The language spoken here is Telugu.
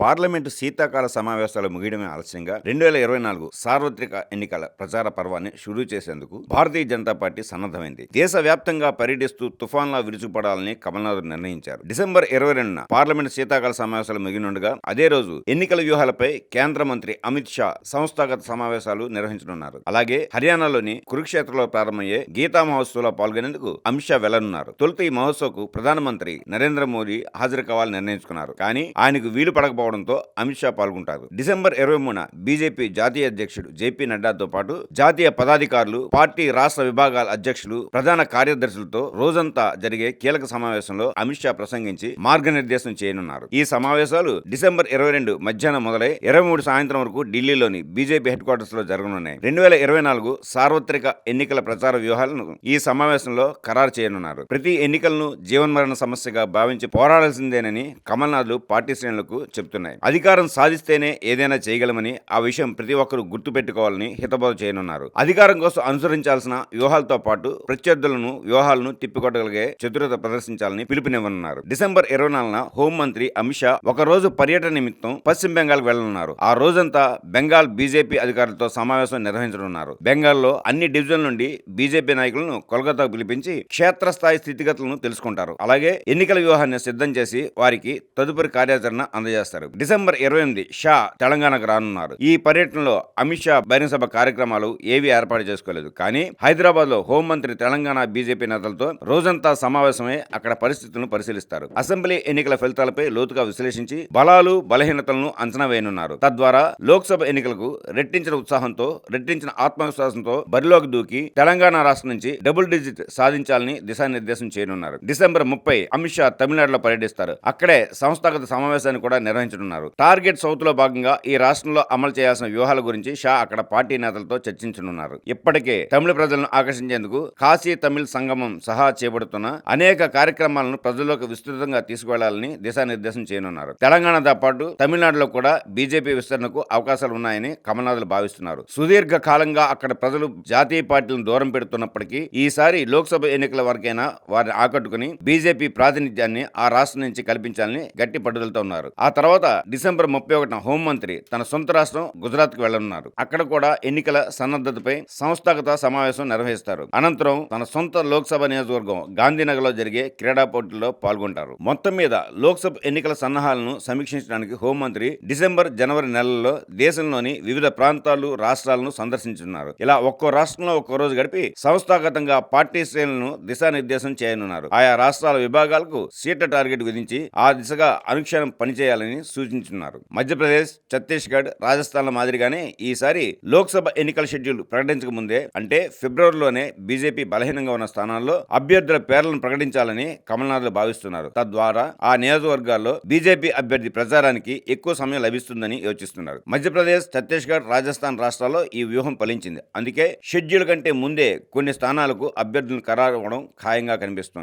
పార్లమెంటు శీతాకాల సమావేశాలు ముగియడమే ఆలస్యంగా రెండు వేల ఇరవై నాలుగు సార్వత్రిక ఎన్నికల ప్రచార పర్వాన్ని షురూ చేసేందుకు భారతీయ జనతా పార్టీ సన్నద్ధమైంది. దేశవ్యాప్తంగా పర్యటిస్తూ తుఫాన్లా విరుచుపడాలని కమల్నాథ్ నిర్ణయించారు. డిసెంబర్ ఇరవై రెండున పార్లమెంటు శీతాకాల సమావేశాలు ముగినుండగా అదే రోజు ఎన్నికల వ్యూహాలపై కేంద్ర మంత్రి అమిత్ షా సంస్థాగత సమావేశాలు నిర్వహించనున్నారు. అలాగే హర్యానాలోని కురుక్షేత్రలో ప్రారంభమయ్యే గీతా మహోత్సవంలో పాల్గొనేందుకు అమిత్ షా వెళ్ళనున్నారు. తొలుత ఈ మహోత్సవ్కు ప్రధానమంత్రి నరేంద్ర మోదీ హాజరు కావాలని నిర్ణయించుకున్నారు. కానీ ఆయనకు వీలు పడకపోవడంతో అమిత్ షా పాల్గొంటారు. డిసెంబర్ ఇరవై మూడున బీజేపీ జాతీయ అధ్యక్షుడు జేపీ నడ్డాతో పాటు జాతీయ పదాధికారులు పార్టీ రాష్ట్ర విభాగాల అధ్యక్షులు ప్రధాన కార్యదర్శులతో రోజంతా జరిగే కీలక సమావేశంలో అమిత్ షా ప్రసంగించి మార్గనిర్దేశం చేయనున్నారు. ఈ సమావేశాలు డిసెంబర్ ఇరవై రెండు మధ్యాహ్నం మొదలై ఇరవై మూడు సాయంత్రం వరకు ఢిల్లీలోని బీజేపీ హెడ్ క్వార్టర్స్లో జరగనున్నాయి. రెండు వేల ఇరవై నాలుగు సార్వత్రిక ఎన్నికల ప్రచార వ్యూహాలను ఈ సమావేశంలో ఖరారు చేయనున్నారు. ప్రతి ఎన్నికలను జీవన్మరణ సమస్యగా భావించి పోరాడాల్సిందేనని కమల్నాథ్ పార్టీ శ్రేణులకు చెబుతున్నాయి అధికారం సాధిస్తేనే ఏదైనా చేయగలమని ఆ విషయం ప్రతి ఒక్కరూ గుర్తుపెట్టుకోవాలని హితబోధ చేయనున్నారు. అధికారం కోసం అనుసరించాల్సిన వ్యూహాలతో పాటు ప్రత్యర్థులను వ్యూహాలను తిప్పికొట్టగలిగే చతురత ప్రదర్శించాలని పిలుపునివ్వనున్నారు. డిసెంబర్ ఇరవై నాలుగున హోంమంత్రి అమిత్ షా ఒక రోజు పర్యటన నిమిత్తం పశ్చిమ బెంగాల్ వెళ్ళనున్నారు ఆ రోజంతా బెంగాల్ బీజేపీ అధికారులతో సమావేశం నిర్వహించనున్నారు. బెంగాల్లో అన్ని డివిజన్ల నుండి బీజేపీ నాయకులను కోల్కతాకు పిలిపించి క్షేత్రస్థాయి స్థితిగతులను తెలుసుకుంటారు. అలాగే ఎన్నికల వ్యూహాన్ని సిద్ధం చేసి వారికి తదుపరి కార్యాచరణ అందజేస్తారు. డిసెంబర్ ఇరవై ఎనిమిది షా తెలంగాణకు రానున్నారు. ఈ పర్యటనలో అమిత్ షా బహిరంగ కార్యక్రమాలు ఏవి ఏర్పాటు చేసుకోలేదు. కానీ హైదరాబాద్లో హోంమంత్రి తెలంగాణ బీజేపీ నేతలతో రోజంతా సమావేశమై అక్కడ పరిస్థితులను పరిశీలిస్తారు. అసెంబ్లీ ఎన్నికల ఫలితాలపై లోతుగా విశ్లేషించి బలాలు బలహీనతలను అంచనా వేయనున్నారు. తద్వారా లోక్సభ ఎన్నికలకు రెట్టించిన ఉత్సాహంతో రెట్టించిన ఆత్మవిశ్వాసంతో బరిలోకి దూకి తెలంగాణ రాష్ట్రం నుంచి డబుల్ డిజిట్ సాధించాలని దిశానిర్దేశం చేయనున్నారు. డిసెంబర్ ముప్పై అమిత్ షా తమిళనాడులో పర్యటిస్తారు. అక్కడే సంస్థాగత సమావేశాన్ని కూడా నిర్వహించారు నిర్వహించనున్నారు టార్గెట్ సౌత్లో భాగంగా ఈ రాష్ట్రంలో అమలు చేయాల్సిన వ్యూహాల గురించి షా అక్కడ పార్టీ నేతలతో చర్చించనున్నారు. ఇప్పటికే తమిళ ప్రజలను ఆకర్షించేందుకు కాశీ తమిళ్ సంగమం సహా చేపడుతున్న అనేక కార్యక్రమాలను ప్రజల్లోకి విస్తృతంగా తీసుకువెళ్ళాలని దిశానిర్దేశం చేయనున్నారు. తెలంగాణతో పాటు తమిళనాడులో కూడా బీజేపీ విస్తరణకు అవకాశాలు ఉన్నాయని కమల్నాథులు భావిస్తున్నారు. సుదీర్ఘ కాలంగా అక్కడ ప్రజలు జాతీయ పార్టీలను దూరం పెడుతున్నప్పటికీ ఈసారి లోక్సభ ఎన్నికల వరకైనా వారిని ఆకట్టుకుని బీజేపీ ప్రాతినిధ్యాన్ని ఆ రాష్ట్రం నుంచి కల్పించాలని గట్టి పట్టుదలతో ఉన్నారు. ఆ తర్వాత డిసెంబర్ ముప్పై ఒకటిన హోంమంత్రి తన సొంత రాష్ట్రం గుజరాత్కు వెళ్ళనున్నారు అక్కడ కూడా ఎన్నికల సన్నద్ధతపై సంస్థాగత సమావేశం నిర్వహిస్తారు. అనంతరం తన సొంత లోక్సభ నియోజకవర్గం గాంధీనగర్లో జరిగే క్రీడా పోటీల్లో పాల్గొంటారు. మొత్తం మీద లోక్సభ ఎన్నికల సన్నాహాలను సమీక్షించడానికి హోంమంత్రి డిసెంబర్ జనవరి నెలల్లో దేశంలోని వివిధ ప్రాంతాలు రాష్ట్రాలను సందర్శించున్నారు. ఇలా ఒక్కో రాష్ట్రంలో ఒక్కో రోజు గడిపి సంస్థాగతంగా పార్టీ శ్రేణులను దిశానిర్దేశం చేయనున్నారు. ఆయా రాష్ట్రాల విభాగాలకు సీట్ల టార్గెట్ విధించి ఆ దిశగా అనుక్షణం పనిచేయాలని సూచించున్నారు. మధ్యప్రదేశ్ ఛత్తీస్గఢ్ రాజస్థాన్ల మాదిరిగానే ఈసారి లోక్సభ ఎన్నికల షెడ్యూల్ ప్రకటించక ముందే అంటే ఫిబ్రవరిలోనే బీజేపీ బలహీనంగా ఉన్న స్థానాల్లో అభ్యర్థుల పేర్లను ప్రకటించాలని కమల్నాథ్లు భావిస్తున్నారు. తద్వారా ఆ నియోజకవర్గాల్లో బీజేపీ అభ్యర్థి ప్రచారానికి ఎక్కువ సమయం లభిస్తుందని యోచిస్తున్నారు. మధ్యప్రదేశ్ ఛత్తీస్గఢ్ రాజస్థాన్ రాష్ట్రాల్లో ఈ వ్యూహం ఫలించింది. అందుకే షెడ్యూల్ కంటే ముందే కొన్ని స్థానాలకు అభ్యర్థులను ఖరారు అవ్వడం ఖాయంగా కనిపిస్తోంది.